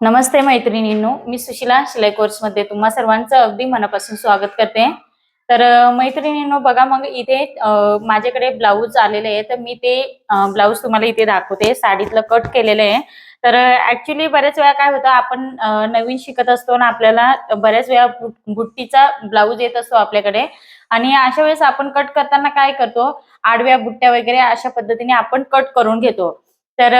नमस्ते मैत्रिणींनो मी सुशिला शिलाई कोर्समध्ये तुम्हा सर्वांचं अगदी मनापासून स्वागत करते. तर मैत्रिणींनो बघा मग इथे माझ्याकडे ब्लाऊज आलेले आहे तर मी ते ब्लाऊज तुम्हाला इथे दाखवते. साडीतलं कट केलेलं आहे. तर ऍक्च्युली बऱ्याच वेळा काय होतं आपण नवीन शिकत असतो ना आपल्याला बऱ्याच वेळा बुट्टीचा ब्लाऊज येत असतो आपल्याकडे. आणि अशा वेळेस आपण कट करताना काय करतो आडव्या बुट्ट्या वगैरे अशा पद्धतीने आपण कट करून घेतो. तर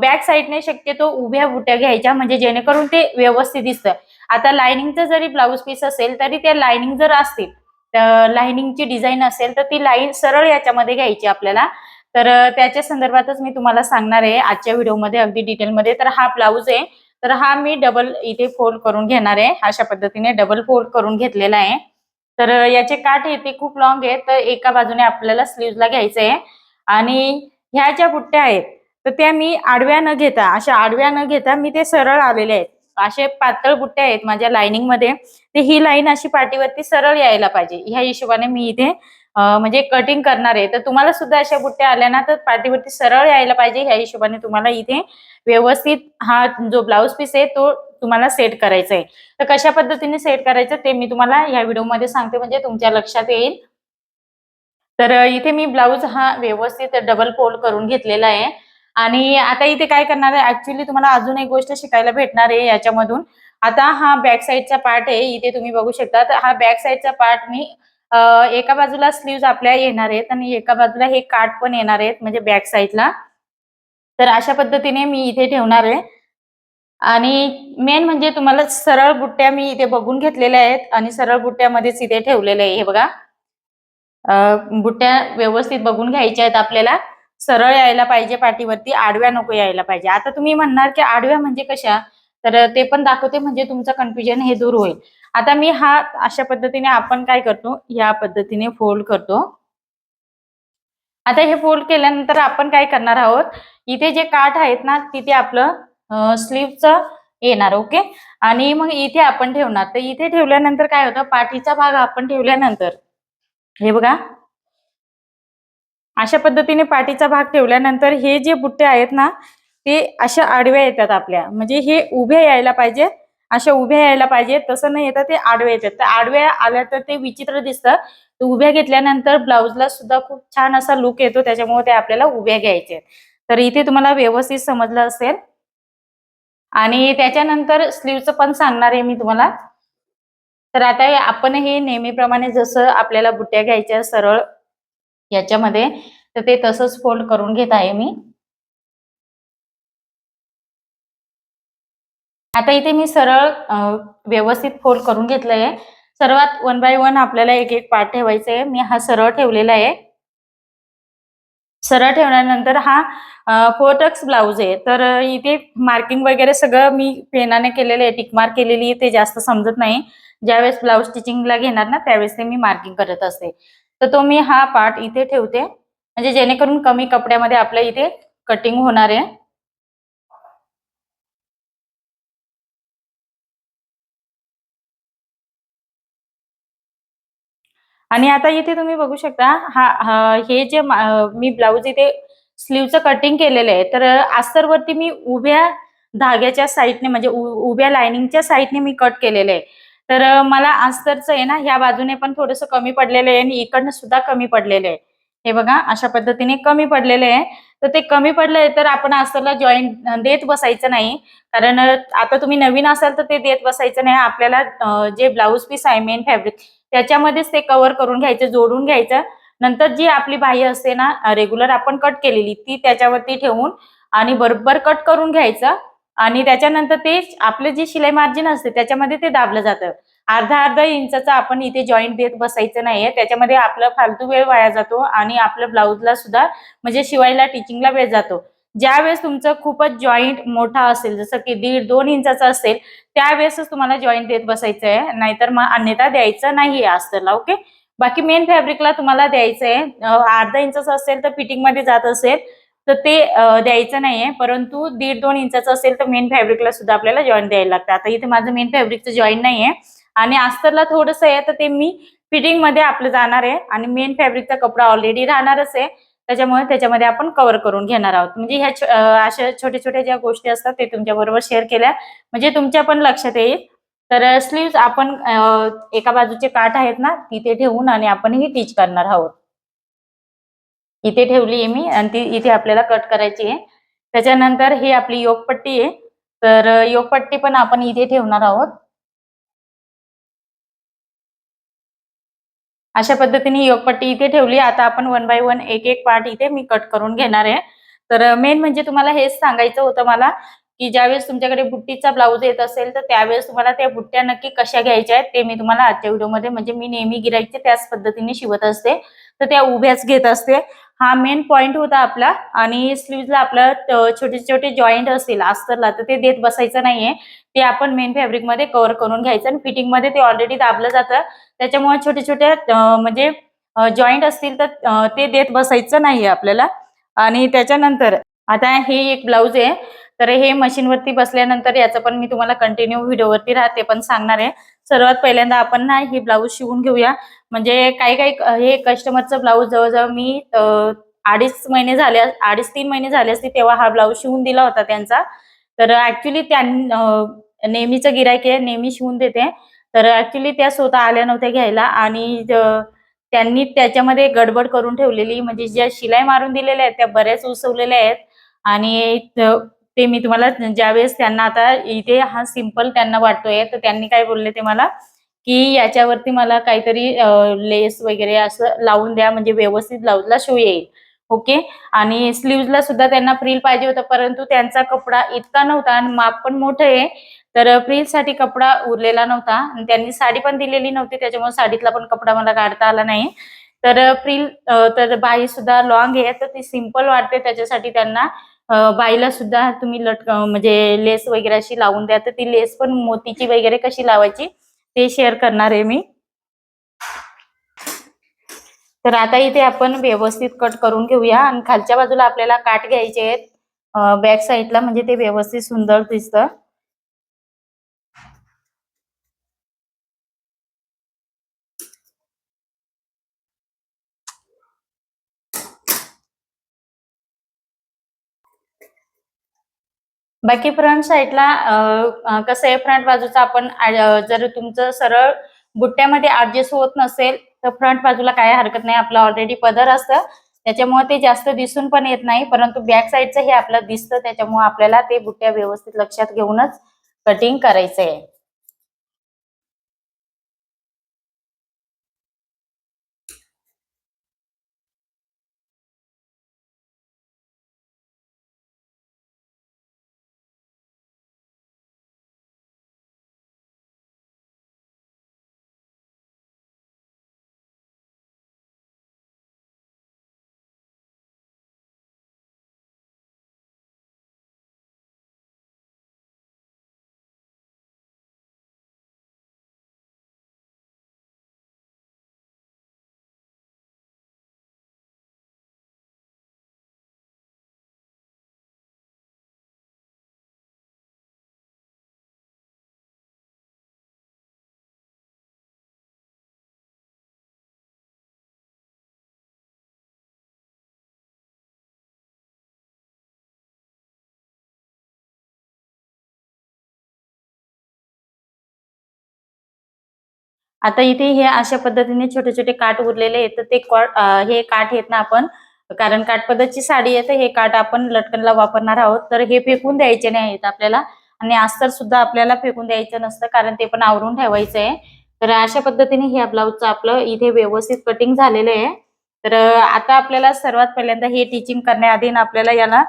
बॅक साईडने शक्यतो उभ्या बुट्या घ्यायच्या म्हणजे जेणेकरून ते व्यवस्थित दिसतं. आता लाइनिंगचं जरी ब्लाऊज पीस असेल तरी त्या लायनिंग जर असतील लाइनिंगची डिझाईन असेल तर ती लाईन सरळ याच्यामध्ये घ्यायची आपल्याला. तर त्याच्या संदर्भातच मी तुम्हाला सांगणार आहे. आजच्या व्हिडिओमध्ये अगदी डिटेलमध्ये तर हा ब्लाऊज आहे. तर हा मी डबल इथे फोल्ड करून घेणार आहे. अशा पद्धतीने डबल फोल्ड करून घेतलेला आहे. तर याचे काठ हे ते खूप लॉंग आहे तर एका बाजूने आपल्याला स्लीवला घ्यायचं आहे. आणि ह्या ज्या बुट्ट्या आहेत तर त्या मी आडव्या न घेता अशा आडव्या न घेता मी ते सरळ आलेले आहेत. असे पातळ बुट्ट्या आहेत माझ्या लाइनिंगमध्ये. ते ही लाईन अशी पाठीवरती सरळ यायला पाहिजे. ह्या हिशोबाने मी इथे म्हणजे कटिंग करणार आहे. तर तुम्हाला सुद्धा अशा बुट्ट्या आल्या ना तर पाठीवरती सरळ यायला पाहिजे. ह्या हिशोबाने तुम्हाला इथे व्यवस्थित हा जो ब्लाऊज पीस आहे तो तुम्हाला सेट करायचा आहे. तर कशा पद्धतीने सेट करायचं ते मी तुम्हाला या व्हिडिओमध्ये सांगते म्हणजे तुमच्या लक्षात येईल. तर इथे मी ब्लाऊज हा व्यवस्थित डबल फोल्ड करून घेतलेला आहे. आणि आता इथे काय करणार आहे? ऍक्च्युली तुम्हाला अजून एक गोष्ट शिकायला भेटणार आहे याच्यामधून. आता हा बॅक साईडचा पार्ट आहे इथे तुम्ही बघू शकता. तर हा बॅक साईडचा पार्ट मी एका बाजूला स्लीव्ह आपल्या येणार आहेत आणि एका बाजूला हे काठ पण येणार आहेत म्हणजे बॅक साईडला तर अशा पद्धतीने मी इथे ठेवणार आहे. आणि मेन म्हणजे तुम्हाला सरळ बुट्ट्या मी इथे बघून घेतलेल्या आहेत आणि सरळ बुट्ट्यामध्येच इथे ठेवलेले आहे. हे बघा. बुट्ट्या व्यवस्थित बघून घ्यायच्या आहेत आपल्याला. सरळ यायला पाहिजे पाठीवरती आडव्या नको यायला पाहिजे. आता तुम्ही म्हणणार की आडव्या म्हणजे कशा? तर ते पण दाखवते म्हणजे तुमचं कन्फ्युजन हे दूर होईल. आता मी हा अशा पद्धतीने आपण काय करतो? या पद्धतीने फोल्ड करतो. आता हे फोल्ड केल्यानंतर आपण काय करणार आहोत? इथे जे काठ आहेत ना तिथे आपलं स्लीवचं येणार ओके आणि मग इथे आपण ठेवणार. तर इथे ठेवल्यानंतर काय होतं? पाठीचा भाग आपण ठेवल्यानंतर. हे बघा. अशा पद्धतीने पाठीचा भाग ठेवल्यानंतर हे जे बुट्टे आहेत ना ते अशा आडव्या येतात आपल्या. म्हणजे हे उभ्या यायला पाहिजे अशा उभ्या यायला पाहिजे. तसं नाही येतात ते आडव्या येतात. तर आडव्या आल्या तर ते विचित्र दिसतं. उभ्या घेतल्यानंतर ब्लाऊजला सुद्धा खूप छान असा लुक येतो. त्याच्यामुळे ते आपल्याला उभ्या घ्यायचे तर इथे तुम्हाला व्यवस्थित समजलं असेल. आणि त्याच्यानंतर स्लीवचं पण सांगणार आहे मी तुम्हाला. तर आता आपण हे नेहमीप्रमाणे जसं आपल्याला बुट्ट्या घ्यायच्या सरळ याच्यामध्ये. तर ते तसंच फोल्ड करून घेत आहे मी. आता इथे मी सरळ व्यवस्थित फोल्ड करून घेतलंय. सर्वात वन बाय वन आपल्याला एक एक पार्ट ठेवायचा आहे मी हा सरळ ठेवलेला आहे. सरळ ठेवल्यानंतर हा फोटक्स ब्लाऊज आहे. तर इथे मार्किंग वगैरे सगळं मी पेनाने केलेलं आहे. टिक मार्क केलेली आहे ते जास्त समजत नाही. ज्यावेळेस ब्लाऊज स्टिचिंगला घेणार ना त्यावेळेस ते मी मार्किंग करत असते. तर तो मी हा पार्ट इथे ठेवते. म्हणजे जेणेकरून कमी कपड्यामध्ये आपल्या इथे कटिंग होणार आहे. आणि आता इथे तुम्ही बघू शकता हा हा- हे जे मी ब्लाऊज इथे स्लीवचं कटिंग केलेलं आहे. तर आस्तरवरती मी उभ्या धाग्याच्या साईडने म्हणजे उभ्या लाइनिंगच्या साईडने मी कट केलेलं आहे. तर मला अस्तरचं आहे ना ह्या बाजूने पण थोडंसं कमी पडलेलं आहे आणि इकडनं सुद्धा कमी पडलेलं आहे. हे बघा अशा पद्धतीने कमी पडलेले आहे. तर ते कमी पडलंय तर आपण अस्तरला जॉईंट देत बसायचं नाही. कारण आता तुम्ही नवीन असाल तर ते देत बसायचं नाही. आपल्याला जे ब्लाऊज पीस आहे मेन फॅब्रिक त्याच्यामध्येच ते कव्हर करून घ्यायचं जोडून घ्यायचं. नंतर जी आपली बाह्य असते ना रेग्युलर आपण कट केलेली ती त्याच्यावरती ठेवून आणि बरोबर कट करून घ्यायचं. आणि त्याच्यानंतर ते आपलं जे शिलाई मार्जिन असते त्याच्यामध्ये ते दाबलं जातं. अर्धा अर्धा इंचाचा आपण इथे जॉईंट देत बसायचं नाहीये. त्याच्यामध्ये आपलं फालतू वेळ वाया जातो आणि आपलं ब्लाऊजला सुद्धा म्हणजे शिवायला टिचिंगला वेळ जातो. ज्यावेळेस तुमचं खूपच जॉईंट मोठा असेल जसं की दीड दोन इंचाचा असेल त्यावेळेसच तुम्हाला जॉईंट देत बसायचं आहे नाहीतर मग अन्यथा द्यायचं नाही अस्तरला ओके बाकी मेन फॅब्रिकला तुम्हाला द्यायचं आहे अर्धा इंचाचं असेल तर फिटिंगमध्ये जात असेल तर ते द्यायचं नाहीये. परंतु दीड दोन इंचाचं असेल तर मेन फॅब्रिकला सुद्धा आपल्याला जॉईंट द्यायला लागतं. आता इथे माझं मेन फॅब्रिकचं जॉईंट नाहीये. आणि अस्तरला थोडंसं आहे तर ते मी फिटिंगमध्ये आपलं जाणार आहे. आणि मेन फॅब्रिकचा कपडा ऑलरेडी राहणारच आहे. त्याच्यामुळे त्याच्यामध्ये आपण कव्हर करून घेणार आहोत. म्हणजे ह्या अशा छोट्या छोट्या ज्या गोष्टी असतात ते तुमच्या बरोबर शेअर केल्या. म्हणजे तुमच्या पण लक्षात येईल. तर स्लीव्ह आपण एका बाजूचे काठ आहेत ना तिथे ठेवून आणि आपण ही टीच करणार आहोत. इथे ठेवली आहे मी आणि ती इथे आपल्याला कट करायची आहे. त्याच्यानंतर ही आपली योगपट्टी आहे. तर योगपट्टी पण आपण इथे ठेवणार आहोत. अशा पद्धतीने योगपट्टी इथे ठेवली आता आपण वन बाय वन एक एक पार्ट इथे मी कट करून घेणार आहे. तर मेन म्हणजे तुम्हाला हेच सांगायचं होतं मला की ज्यावेळेस तुमच्याकडे बुट्टीचा ब्लाऊज येत असेल तर त्यावेळेस तुम्हाला त्या बुट्ट्या नक्की कशा घ्यायच्या आहेत ते मी तुम्हाला आजच्या व्हिडिओमध्ये म्हणजे मी नेहमी गिरायचे त्याच पद्धतीने शिवत असते. तर त्या उभ्याच घेत असते. हा मेन पॉइंट होता आपला. आणि स्लीवला आपलं छोटे छोटे जॉईंट असतील अस्तरला तर ते देत बसायचं नाहीये. ते आपण मेन फॅब्रिकमध्ये कव्हर करून घ्यायचं आणि फिटिंगमध्ये ते ऑलरेडी दाबलं जातं. त्याच्यामुळे छोटे छोटे म्हणजे जॉईंट असतील तर ते देत बसायचं नाहीये आपल्याला. आणि त्याच्यानंतर आता हे एक ब्लाऊज आहे. तर हे मशीनवरती बसल्यानंतर याचं पण मी तुम्हाला कंटिन्यू व्हिडिओवरती राहते पण सांगणार आहे. सर्वात पहिल्यांदा आपण ना हे ब्लाऊज शिवून घेऊया. म्हणजे काही काही हे कस्टमरचं ब्लाऊज जवळजवळ मी अडीच महिने झाले अडीच तीन महिने झाले असते तेव्हा हा ब्लाऊज शिवून दिला होता त्यांचा. तर ऍक्च्युली त्यां नेहमीचं गिरायक आहे नेहमी शिवून देते. तर ऍक्च्युली त्या स्वतः आल्या नव्हत्या घ्यायला आणि त्यांनी त्याच्यामध्ये गडबड करून ठेवलेली. म्हणजे ज्या शिलाई मारून दिलेल्या आहेत त्या बऱ्याच उसवलेल्या आहेत. आणि ते मी तुम्हाला ज्यावेळेस त्यांना आता इथे हा सिंपल त्यांना वाटतोय तर त्यांनी काय बोलले ते मला? की याच्यावरती मला काहीतरी लेस वगैरे असं लावून द्या म्हणजे व्यवस्थित ब्लाऊजला शो येईल. ओके? आणि स्लीव्हजला सुद्धा त्यांना फ्रील पाहिजे होता परंतु त्यांचा कपडा इतका नव्हता आणि माप पण मोठं आहे तर फ्रील साठी कपडा उरलेला नव्हता आणि त्यांनी साडी पण दिलेली नव्हती त्याच्यामुळे साडीतला पण कपडा मला काढता आला नाही. तर फ्रील तर बाई सुद्धा लॉंग आहे तर ती सिंपल वाटते त्याच्यासाठी त्यांना. बाईला सुद्धा तुम्ही लटक म्हणजे लेस वगैरे अशी लावून द्या तर ती लेस पण मोतीची वगैरे कशी लावायची ते शेअर करणार आहे मी. तर आता इथे आपण व्यवस्थित कट करून घेऊया. आणि खालच्या बाजूला आपल्याला काट घ्यायचे आहेत. बॅक साईडला म्हणजे ते व्यवस्थित सुंदर दिसतं. बाकी फ्रंट साईडला कसं आहे फ्रंट बाजूचा आपण जर तुमचं सरळ बुट्ट्यामध्ये ऍडजस्ट होत नसेल तर फ्रंट बाजूला काय हरकत नाही. आपलं ऑलरेडी पदर असतं. त्याच्यामुळे ते जास्त दिसून पण येत नाही. परंतु बॅक साईडचं हे आपलं दिसतं. त्याच्यामुळे आपल्याला ते बुट्ट्या व्यवस्थित लक्षात घेऊनच कटिंग करायचं आहे आता इथे हे अशा पद्धतीने छोटे छोटे काठ उरलेले आहेत. तर ते हे काठ आहेत ना आपण कारण काठ पद्धतीची साडी आहे तर हे काठ आपण लटकनला वापरणार आहोत. तर हे फेकून द्यायचे नाही आहेत आपल्याला. आणि अस्तर सुद्धा आपल्याला फेकून द्यायचं नसतं कारण ते पण आवरून ठेवायचं आहे तर अशा पद्धतीने ह्या ब्लाऊजचं आपलं इथे व्यवस्थित कटिंग झालेलं आहे. तर आता आपल्याला सर्वात पहिल्यांदा हे टीचिंग करण्याआधी आपल्याला याला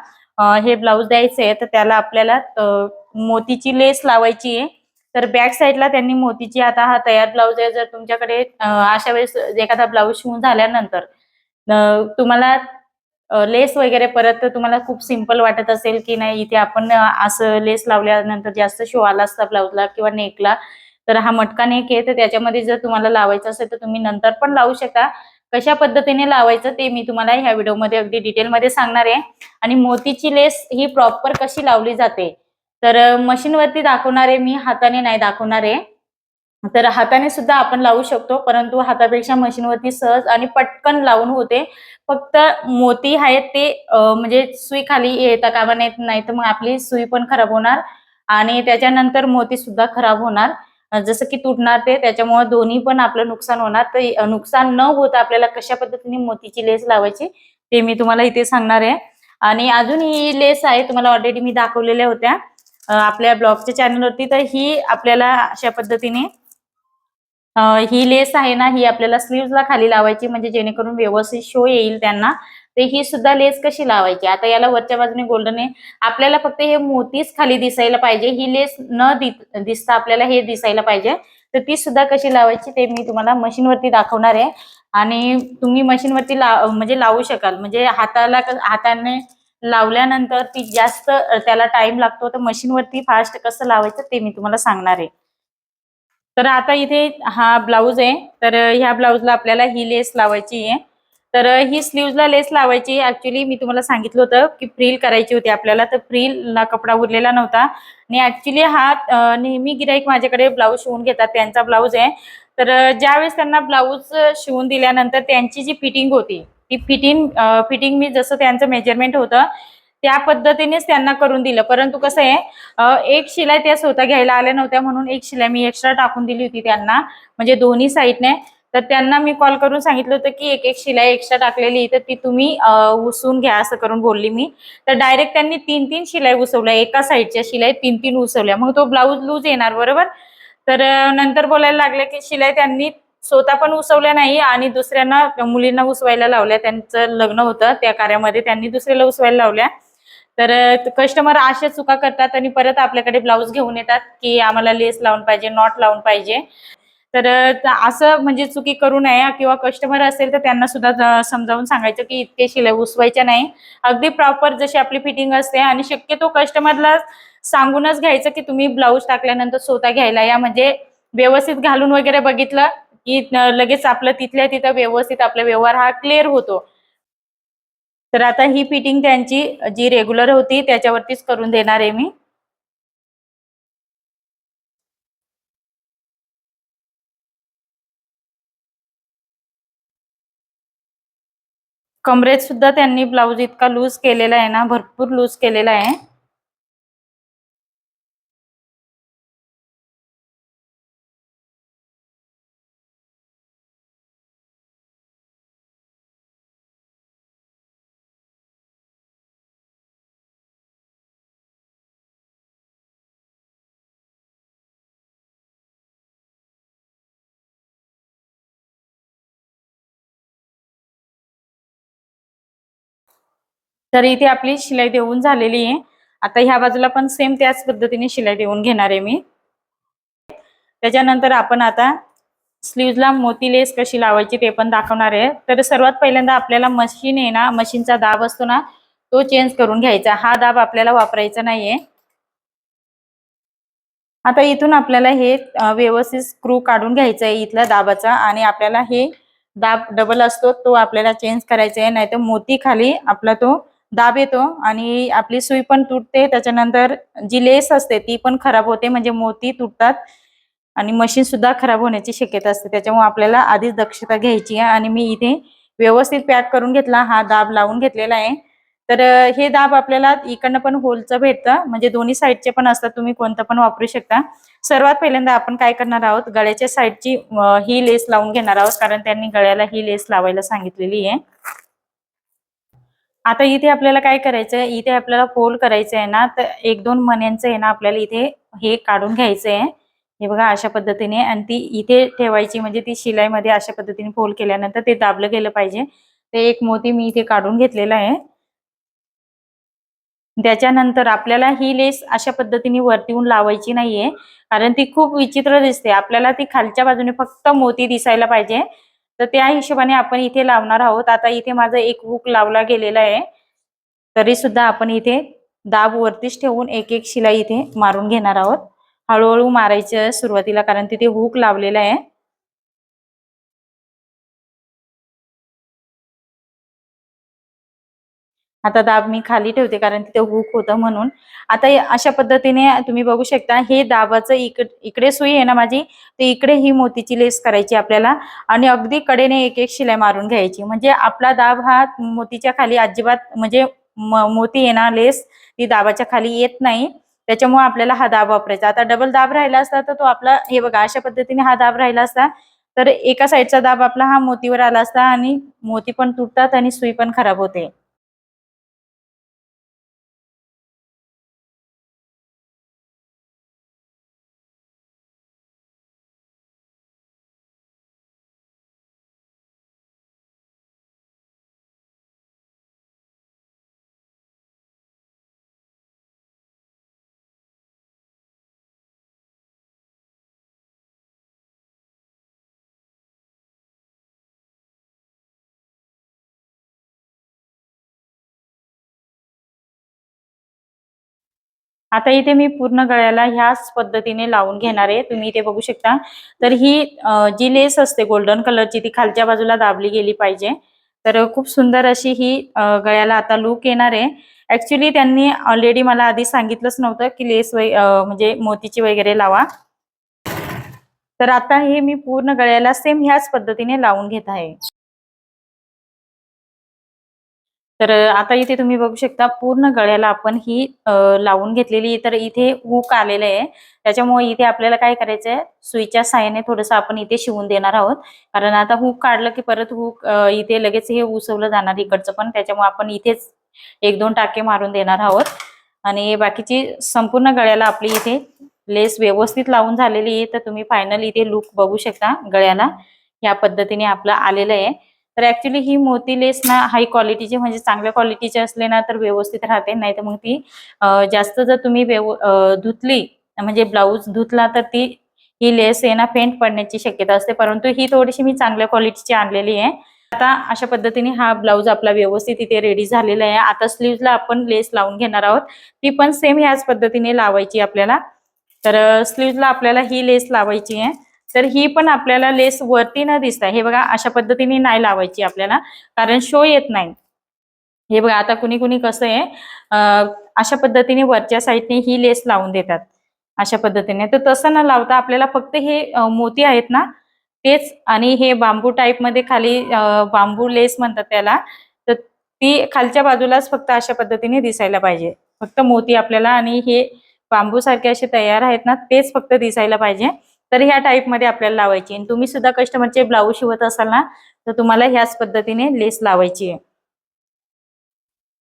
हे ब्लाऊज द्यायचं आहे तर त्याला आपल्याला मोतीची लेस लावायची आहे. तर बॅक साईडला त्यांनी मोतीची आता हा तयार ब्लाऊज आहे. जर तुमच्याकडे अशा वेळेस एखादा ब्लाऊज शिवून झाल्यानंतर तुम्हाला लेस वगैरे परत तुम्हाला खूप सिंपल वाटत असेल की नाही इथे आपण असं लेस लावल्यानंतर जास्त शो आला असता ब्लाऊजला किंवा नेकला तर हा मटका नेक आहे. तर त्याच्यामध्ये जर तुम्हाला लावायचं असेल तर तुम्ही नंतर पण लावू शकता. कशा पद्धतीने लावायचं ते मी तुम्हाला ह्या व्हिडिओमध्ये अगदी डिटेलमध्ये सांगणार आहे. आणि मोतीची लेस ही प्रॉपर कशी लावली जाते? तर मशीनवरती दाखवणारे मी हाताने नाही दाखवणार. आहे तर हाताने सुद्धा आपण लावू शकतो परंतु हातापेक्षा मशीनवरती सहज आणि पटकन लावून होते. फक्त मोती आहेत ते म्हणजे सुई खाली येता कामा नये नाही तर मग आपली सुई पण खराब होणार आणि त्याच्यानंतर मोती सुद्धा खराब होणार. जसं की तुटणार ते त्याच्यामुळे दोन्ही पण आपलं नुकसान होणार. तर नुकसान न होता आपल्याला कशा पद्धतीने मोतीची लेस लावायची ते मी तुम्हाला इथे सांगणार आहे. आणि अजून ही लेस आहे तुम्हाला ऑलरेडी मी दाखवलेल्या होत्या. आपल्या ब्लॉगच्या चॅनलवरती तर ही आपल्याला अशा पद्धतीने ही लेस आहे ना ही आपल्याला स्लीव्हजला खाली लावायची म्हणजे जेणेकरून व्यवस्थित शो येईल त्यांना. तर ही सुद्धा लेस कशी लावायची? आता याला वरच्या बाजूने गोल्डन आहे. आपल्याला फक्त हे मोतीच खाली दिसायला पाहिजे. ही लेस न दिसता आपल्याला हे दिसायला पाहिजे. तर ती सुद्धा कशी लावायची ते मी तुम्हाला मशीनवरती दाखवणार आहे. आणि तुम्ही मशीनवरती ला म्हणजे लावू शकाल. म्हणजे हाताला हाताने लावल्यानंतर ती जास्त त्याला टाइम लागतो. तर मशीनवरती फास्ट कसं लावायचं ते मी तुम्हाला सांगणार आहे. तर आता इथे हा ब्लाऊज आहे. तर ह्या ब्लाऊजला आपल्याला ही लेस लावायची आहे. तर ही स्लीवला लेस लावायची ऍक्च्युली मी तुम्हाला सांगितलं होतं की फ्रील करायची होती आपल्याला. तर फ्रीलला कपडा उरलेला नव्हता. आणि ऍक्च्युली हा नेहमी गिराईक माझ्याकडे ब्लाऊज शिवून घेतात. त्यांचा ब्लाऊज आहे. तर ज्यावेळेस त्यांना ब्लाऊज शिवून दिल्यानंतर त्यांची जी फिटिंग होती ती फिटिंग फिटिंग मी जसं त्यांचं मेजरमेंट होतं त्या पद्धतीनेच त्यांना करून दिलं. परंतु कसं आहे एक शिलाई त्या स्वतः घ्यायला आल्या नव्हत्या म्हणून एक शिलाई मी एक्स्ट्रा टाकून दिली होती त्यांना म्हणजे दोन्ही साईडने तर त्यांना मी कॉल करून सांगितलं होतं की एक एक शिलाई एक्स्ट्रा टाकलेली तर ती तुम्ही उसवून घ्या असं करून बोलली मी. तर डायरेक्ट त्यांनी तीन तीन शिलाई उसवल्या एका साईडच्या शिलाई तीन तीन उसवल्या. मग तो ब्लाऊज लूज येणार बरोबर? तर नंतर बोलायला लागले की शिलाई त्यांनी स्वतः पण उसवल्या नाही आणि दुसऱ्यांना मुलींना उसवायला लावल्या. त्यांचं लग्न होतं त्या कार्यामध्ये. त्यांनी दुसऱ्याला उसवायला लावल्या. तर कस्टमर अशा चुका करतात आणि परत आपल्याकडे ब्लाऊज घेऊन येतात की आम्हाला लेस लावून पाहिजे नॉट लावून पाहिजे. तर असं म्हणजे चुकी करू नये किंवा कस्टमर असेल तर त्यांना सुद्धा समजावून सांगायचं की इतके शिलाई उसवायच्या नाही. अगदी प्रॉपर जशी आपली फिटिंग असते आणि शक्यतो कस्टमरला सांगूनच घ्यायचं की तुम्ही ब्लाऊज टाकल्यानंतर स्वतः घ्यायला या. म्हणजे व्यवस्थित घालून वगैरे बघितलं की लगेच आपलं तिथल्या तिथं व्यवस्थित आपला व्यवहार हा क्लिअर होतो. तर आता ही फिटिंग त्यांची जी रेग्युलर होती त्याच्यावरतीच करून देणार आहे मी. कमरेत सुद्धा त्यांनी ब्लाऊज इतका लूज केलेला आहे ना भरपूर लूज केलेला आहे. तर इथे आपली शिलाई देऊन झालेली आहे. आता ह्या बाजूला पण सेम त्याच पद्धतीने शिलाई देऊन घेणार आहे मी. त्याच्यानंतर आपण आता स्लीवला मोती लेस कशी लावायची ते पण दाखवणार आहे. तर सर्वात पहिल्यांदा आपल्याला मशीन आहे ना मशीनचा दाब असतो ना तो चेंज करून घ्यायचा. हा दाब आपल्याला वापरायचा नाहीये. आता इथून आपल्याला हे व्यवस्थित स्क्रू काढून घ्यायचा आहे इथला दाबाचा आणि आपल्याला हे दाब डबल असतो तो आपल्याला चेंज करायचा आहे. नाहीतर मोती खाली आपला तो दाब येतो आणि आपली सुई पण तुटते. त्याच्यानंतर जी लेस असते ती पण खराब होते म्हणजे मोती तुटतात आणि मशीन सुद्धा खराब होण्याची शक्यता असते. त्याच्यामुळे आपल्याला आधीच दक्षता घ्यायची आहे आणि मी इथे व्यवस्थित पॅक करून घेतला. हा दाब लावून घेतलेला आहे. तर हे दाब आपल्याला इकडनं पण होलचं भेटतं. म्हणजे दोन्ही साईडचे पण असतात. तुम्ही कोणतं पण वापरू शकता. सर्वात पहिल्यांदा आपण काय करणार आहोत? गळ्याच्या साईडची ही लेस लावून घेणार आहोत. कारण त्यांनी गळ्याला ही लेस लावायला सांगितलेली आहे. आता इथे आपल्याला काय करायचं आहे इथे आपल्याला फोल्ड करायचं आहे ना तर एक दोन मण्यांचं आहे ना आपल्याला इथे हे काढून घ्यायचं आहे हे बघा अशा पद्धतीने. आणि ती इथे ठेवायची म्हणजे ती शिलाईमध्ये अशा पद्धतीने फोल्ड केल्यानंतर ते दाबलं गेलं पाहिजे. ते एक मोती मी इथे काढून घेतलेला आहे. त्याच्यानंतर आपल्याला ही लेस अशा पद्धतीने वरतीहून लावायची नाहीये. कारण ती खूप विचित्र दिसते. आपल्याला ती खालच्या बाजूने फक्त मोती दिसायला पाहिजे. तर त्या हिशोबाने आपण इथे लावणार आहोत. आता इथे माझा एक हुक लावला गेलेला आहे. तरी सुद्धा आपण इथे दाब वरतीच ठेवून एक एक शिलाई इथे मारून घेणार आहोत. हळूहळू मारायचं सुरुवातीला कारण तिथे हुक लावलेला आहे. आता दाब मी खाली ठेवते कारण तिथे हुक होतं म्हणून. आता अशा पद्धतीने तुम्ही बघू शकता हे दाबाचं इकडे इकडे सुई आहे ना माझी ते इकडे ही मोतीची लेस करायची आपल्याला आणि अगदी कडेने एक एक शिलाई मारून घ्यायची. म्हणजे आपला दाब हा मोतीच्या खाली अजिबात म्हणजे मोती आहे ना लेस ती दाबाच्या खाली येत नाही. त्याच्यामुळे आपल्याला हा दाब वापरायचा. आता डबल दाब राहिला असता तर तो आपला हे बघा अशा पद्धतीने हा दाब राहिला असता तर एका साईडचा दाब आपला हा मोतीवर आला असता आणि मोती पण तुटतात आणि सुई पण खराब होते. आता इथे मी पूर्ण गळ्याला ह्याच पद्धतीने लावून घेणार आहे. तुम्ही इथे बघू शकता. तर ही जी लेस असते गोल्डन कलरची ती खालच्या बाजूला दाबली गेली पाहिजे. तर खूप सुंदर अशी ही गळ्याला आता लुक येणार आहे. ऍक्च्युली त्यांनी ऑलरेडी मला आधी सांगितलंच नव्हतं की लेस वै- म्हणजे मोतीची वगैरे लावा. तर आता हे मी पूर्ण गळ्याला सेम ह्याच पद्धतीने लावून घेत आहे. तर आता इथे तुम्ही बघू शकता पूर्ण गळ्याला आपण ही लावून घेतलेली तर इथे हुक आलेलं आहे. त्याच्यामुळे इथे आपल्याला काय करायचं आहे सुईच्या साहाय्याने थोडंसं आपण इथे शिवून देणार आहोत. कारण आता हुक काढलं की परत हुक इथे लगेच हे उसवलं जाणार इकडचं पण. त्याच्यामुळे आपण इथेच एक दोन टाके मारून देणार आहोत. आणि बाकीची संपूर्ण गळ्याला आपली इथे लेस व्यवस्थित लावून झालेली आहे. तर तुम्ही फायनल इथे लुक बघू शकता गळ्याला. या पद्धतीने आपलं आलेलं आहे. तर ऍक्च्युली ही मोती लेस ना हाय क्वालिटीची म्हणजे चांगल्या क्वालिटीचे असले ना तर व्यवस्थित राहते. नाही तर मग ती जास्त जर तुम्ही व्यव धुतली म्हणजे ब्लाऊज धुतला तर ती ही लेस आहे ना फेंट पडण्याची शक्यता असते. परंतु ही थोडीशी मी चांगल्या क्वालिटीची आणलेली आहे. आता अशा पद्धतीने हा ब्लाऊज आपला व्यवस्थित इथे रेडी झालेला आहे. आता स्लीव्हला आपण लेस लावून घेणार आहोत. ती पण सेम ह्याच पद्धतीने लावायची आपल्याला. तर स्लीव्हला आपल्याला ही लेस लावायची आहे. तर ही पण आपल्याला लेस वरती न दिसता हे बघा अशा पद्धतीने नाही लावायची आपल्याला कारण शो येत नाही. हे बघा आता कुणी कुणी कसं आहे अशा पद्धतीने वरच्या साईडने ही लेस लावून देतात. अशा पद्धतीने. तर तसं न लावता आपल्याला फक्त हे मोती आहेत ना तेच आणि हे बांबू टाईपमध्ये खाली बांबू लेस म्हणतात त्याला तर ती खालच्या बाजूलाच फक्त अशा पद्धतीने दिसायला पाहिजे. फक्त मोती आपल्याला आणि हे बांबू सारखे असे तयार आहेत ना तेच फक्त दिसायला पाहिजे. तर ह्या टाईपमध्ये आपल्याला लावायची. आणि तुम्ही सुद्धा कस्टमरचे ब्लाऊज शिवत असाल ना तर तुम्हाला ह्याच पद्धतीने लेस लावायची आहे.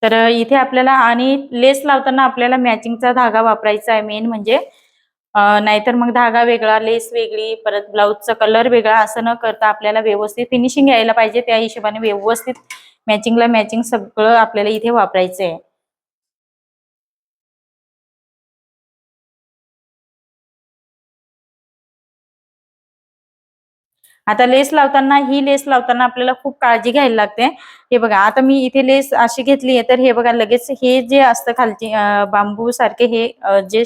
तर इथे आपल्याला आणि लेस लावताना आपल्याला मॅचिंगचा धागा वापरायचा आहे. मेन म्हणजे नाहीतर मग धागा वेगळा लेस वेगळी परत ब्लाऊजचा कलर वेगळा असं न करता आपल्याला व्यवस्थित फिनिशिंग यायला पाहिजे. त्या हिशोबाने व्यवस्थित मॅचिंगला मॅचिंग सगळं आपल्याला इथे वापरायचं आहे. आता लेस लावताना ही लेस लावताना आपल्याला खूप काळजी घ्यायला लागते. हे बघा आता मी इथे लेस अशी घेतली आहे तर हे बघा लगेच हे जे असतं खालची बांबू सारखे हे जे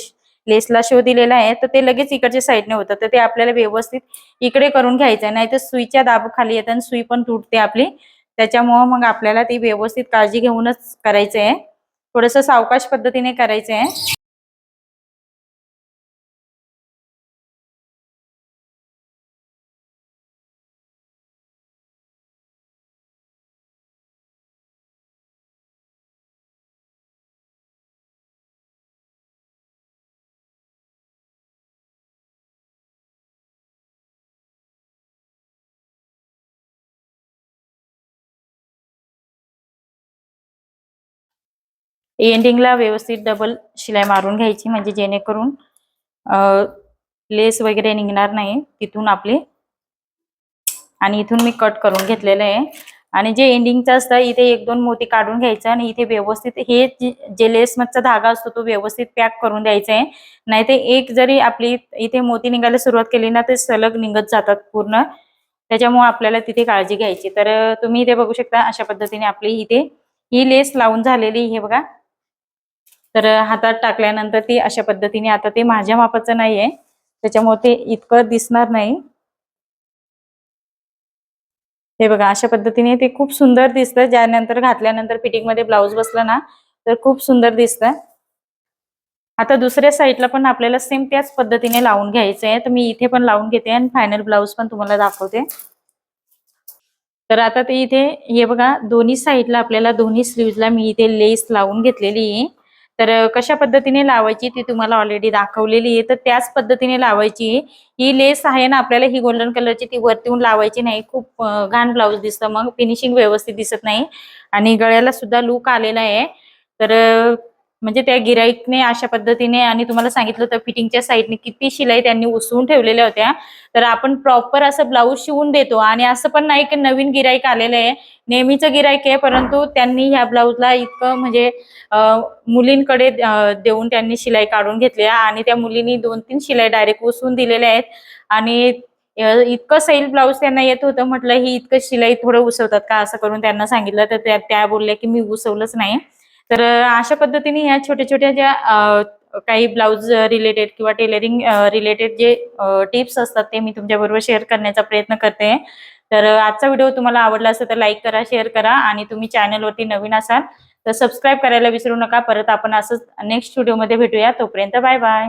लेसला शो दिलेला आहे तर ते लगेच इकडच्या साईडने होतं. तर ते आपल्याला व्यवस्थित इकडे करून घ्यायचं आहे. नाहीतर सुईच्या दाब खाली येतं आणि सुई पण तुटते आपली. त्याच्यामुळं मग आपल्याला ती व्यवस्थित काळजी घेऊनच करायचं आहे. थोडंसं सावकाश पद्धतीने करायचं आहे. एंडिंगला व्यवस्थित डबल शिलाई मारून घ्यायची म्हणजे जेणेकरून लेस वगैरे निघणार नाही. तिथून आपली आणि इथून मी कट करून घेतलेलं आहे. आणि जे एंडिंगचं असतं इथे एक दोन मोती काढून घ्यायचं आणि इथे व्यवस्थित हे जे- लेसमधचा धागा असतो तो व्यवस्थित पॅक करून द्यायचा आहे. नाही ते एक जरी आपली इथे मोती निघायला सुरुवात केली ना ते सलग निघत जातात पूर्ण. त्याच्यामुळे आपल्याला तिथे काळजी घ्यायची. तर तुम्ही इथे बघू शकता अशा पद्धतीने आपली इथे ही लेस लावून झालेली हे बघा. तर हातात टाकल्यानंतर ती अशा पद्धतीने आता ते माझ्या मापाचं नाहीये. त्याच्यामुळे ते इतकं दिसणार नाही. हे बघा अशा पद्धतीने ते खूप सुंदर दिसतं. ज्यानंतर घातल्यानंतर फिटिंगमध्ये ब्लाऊज बसला ना तर खूप सुंदर दिसतं. आता दुसऱ्या साईडला पण आपल्याला सेम त्याच पद्धतीने लावून घ्यायचं आहे तर मी इथे पण लावून घेते आणि फायनल ब्लाऊज पण तुम्हाला दाखवते. तर आता ते इथे हे बघा दोन्ही साईडला आपल्याला दोन्ही स्लीव्हजला मी इथे लेस लावून घेतलेली आहे. तर कशा पद्धतीने लावायची ती तुम्हाला ऑलरेडी दाखवलेली आहे. तर त्याच पद्धतीने लावायची. ही लेस आहे ना आपल्याला ही गोल्डन कलरची ती वरतीहून लावायची नाही. खूप घाण ब्लाऊज दिसतं. मग फिनिशिंग व्यवस्थित दिसत नाही. आणि गळ्याला सुद्धा लूक आलेला आहे. तर म्हणजे त्या गिराईकने अशा पद्धतीने आणि तुम्हाला सांगितलं तर फिटिंगच्या साईडने किती शिलाई त्यांनी उसवून ठेवलेल्या होत्या. तर आपण प्रॉपर असं ब्लाऊज शिवून देतो आणि असं पण नाही की नवीन गिराईक आलेलं आहे. नेहमीचं गिराईक आहे परंतु त्यांनी ह्या ब्लाऊजला इतकं म्हणजे मुलींकडे देऊन त्यांनी शिलाई काढून घेतली आहे आणि त्या मुलींनी दोन तीन शिलाई डायरेक्ट उसवून दिलेल्या आहेत. आणि इतकं सैल ब्लाऊज त्यांना येत होतं म्हटलं ही इतकं शिलाई थोडं उसवतात का? असं करून त्यांना सांगितलं. तर त्या त्या बोलल्या की मी उसवलंच नाही. तर अशा पद्धतीने या छोट्या छोट्या ज्या काही ब्लाऊज रिलेटेड किंवा टेलरिंग रिलेटेड जे टिप्स असतात ते मी तुमच्याबरोबर शेअर करण्याचा प्रयत्न करते. तर आजचा व्हिडिओ तुम्हाला आवडला असेल तर लाईक करा शेअर करा आणि तुम्ही चॅनलवरती नवीन असाल तर सबस्क्राईब करायला विसरू नका. परत आपण असंच नेक्स्ट व्हिडिओमध्ये भेटूया. तोपर्यंत बाय बाय